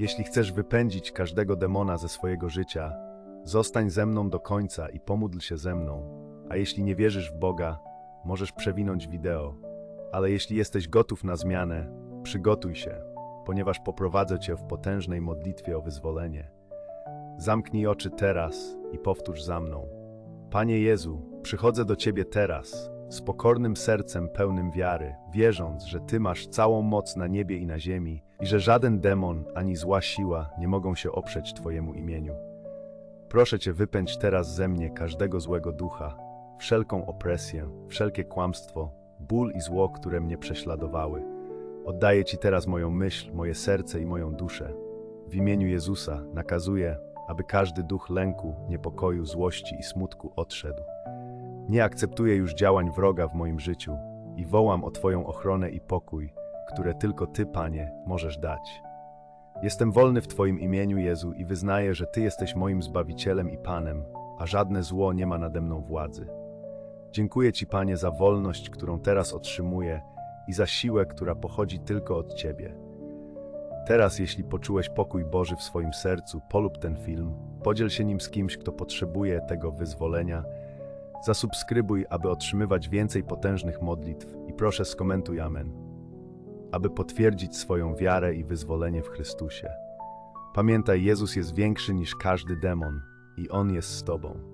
Jeśli chcesz wypędzić każdego demona ze swojego życia, zostań ze mną do końca i pomódl się ze mną. A jeśli nie wierzysz w Boga, możesz przewinąć wideo. Ale jeśli jesteś gotów na zmianę, przygotuj się, ponieważ poprowadzę cię w potężnej modlitwie o wyzwolenie. Zamknij oczy teraz i powtórz za mną. Panie Jezu, przychodzę do Ciebie teraz, z pokornym sercem pełnym wiary, wierząc, że Ty masz całą moc na niebie i na ziemi i że żaden demon ani zła siła nie mogą się oprzeć Twojemu imieniu. Proszę Cię, wypędź teraz ze mnie każdego złego ducha, wszelką opresję, wszelkie kłamstwo, ból i zło, które mnie prześladowały. Oddaję Ci teraz moją myśl, moje serce i moją duszę. W imieniu Jezusa nakazuję, aby każdy duch lęku, niepokoju, złości i smutku odszedł. Nie akceptuję już działań wroga w moim życiu i wołam o Twoją ochronę i pokój, które tylko Ty, Panie, możesz dać. Jestem wolny w Twoim imieniu, Jezu, i wyznaję, że Ty jesteś moim Zbawicielem i Panem, a żadne zło nie ma nade mną władzy. Dziękuję Ci, Panie, za wolność, którą teraz otrzymuję i za siłę, która pochodzi tylko od Ciebie. Teraz, jeśli poczułeś pokój Boży w swoim sercu, polub ten film, podziel się nim z kimś, kto potrzebuje tego wyzwolenia. Zasubskrybuj, aby otrzymywać więcej potężnych modlitw i proszę skomentuj Amen, aby potwierdzić swoją wiarę i wyzwolenie w Chrystusie. Pamiętaj, Jezus jest większy niż każdy demon i On jest z Tobą.